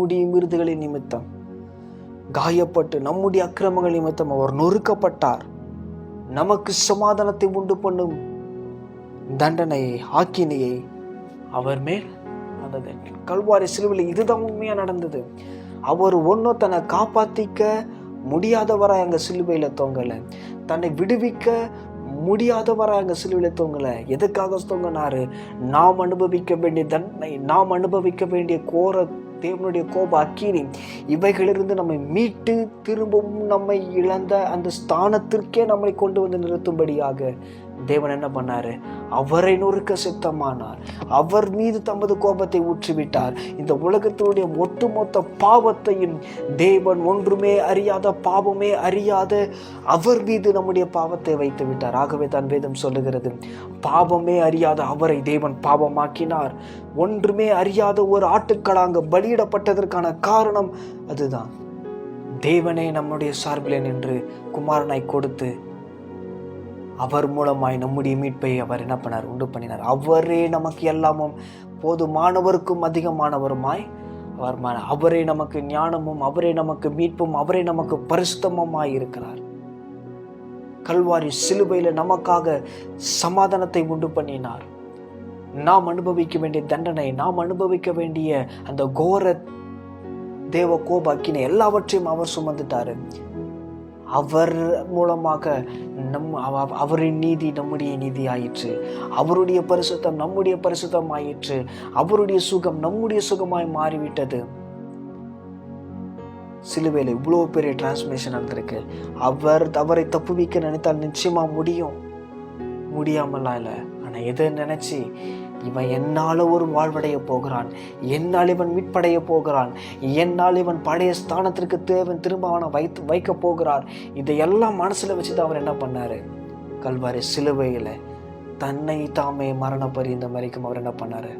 நம்முடைய மிருதுகளின் நிமித்தம். காயப்பட்டு நம்முடைய அக்கிரமங்கள் நிமித்தம் அவர் நொறுக்கப்பட்டார். நமக்கு சமாதானத்தை உண்டு பண்ணும் தண்டனையை ஆக்கினையை அவர் மேல் வந்தது கல்வாரி சிலுவையில் இதுதான் உண்மையா நடந்தது. அவர் ஒன்றும் தன்னை காப்பாத்திக்க முடியாதவராக எங்கள் சிலுவையில் தொங்கலை. தன்னை விடுவிக்க முடியாதவராக எங்கள் சிலுவையில் தொங்கலை. எதுக்காக தொங்கினாரு? நாம் அனுபவிக்க வேண்டிய தண்டனை நாம் அனுபவிக்க வேண்டிய கோர தேவனுடைய கோப அக்கினி இவைகளிலிருந்து நம்மை மீட்டு திரும்பவும் நம்மை இழந்த அந்த ஸ்தானத்திற்கே நம்மை கொண்டு வந்து நிறுத்தும்படியாக தேவன் என்ன பண்ணாரு? அவரை நொறுக்க சித்தமானார். அவர் மீது தமது கோபத்தை ஊற்றிவிட்டார். இந்த உலகத்தினுடைய ஒட்டுமொத்த பாவத்தையும் தேவன் ஒன்றுமே அறியாத பாவமே அறியாத அவர் மீது நம்முடைய பாவத்தை வைத்து விட்டார். ஆகவே தான் வேதம் சொல்லுகிறது பாவமே அறியாத அவரை தேவன் பாவமாக்கினார். ஒன்றுமே அறியாத ஒரு ஆட்டுக்கடாங்க பலியிடப்பட்டதற்கான காரணம் அதுதான். தேவனே நம்முடைய சார்பிலே நின்று குமாரனாய் கொடுத்து அவர் மூலமாய் நம்முடைய மீட்பை அவர் என்ன பண்ணார்? உண்டு பண்ணினார். அவரே நமக்கு எல்லாமும் போதுமானவருக்கும் அதிகமானவருமாய் அவர் அவரே நமக்கு ஞானமும் அவரே நமக்கு மீட்பும் அவரே நமக்கு பரிசுத்தமுமாய் இருக்கிறார். கல்வாரி சிலுவையில் நமக்காக சமாதானத்தை உண்டு பண்ணினார். நாம் அனுபவிக்க வேண்டிய தண்டனை நாம் அனுபவிக்க வேண்டிய அந்த கோர தேவ கோபாக்கின எல்லாவற்றையும் அவர் சுமந்துட்டாரு. அவர் மூலமாக நம் அவ- அவரின் நீதி நம்முடைய நீதி ஆயிற்று அவருடைய பரிசுத்தம் நம்முடைய பரிசுத்தம் ஆயிற்று அவருடைய சுகம் நம்முடைய சுகமாய் மாறிவிட்டது. சிலுவையில் இவ்வளோ பெரிய டிரான்ஸ்மிஷன் நடந்திருக்கு. அவர் அவரை தப்புவிக்க நினைத்தால் நிச்சயமாக முடியும். முடியாமலாம் இல்லை ஆனால் எதை நினச்சி இவன் என்னால் ஒரு வாழ்வடைய போகிறான்? என்னால் இவன் மீட்படைய போகிறான்? என்னால் இவன் பழைய ஸ்தானத்திற்கு தேவன் திரும்ப அவனை வைத்து வைக்க போகிறார்? இதையெல்லாம் மனசில் வச்சு தான் அவர் என்ன பண்ணார்? கல்வாரி சிலுவையில் தன்னை தாமே மரண இந்த வரைக்கும் அவர் என்ன பண்ணார்?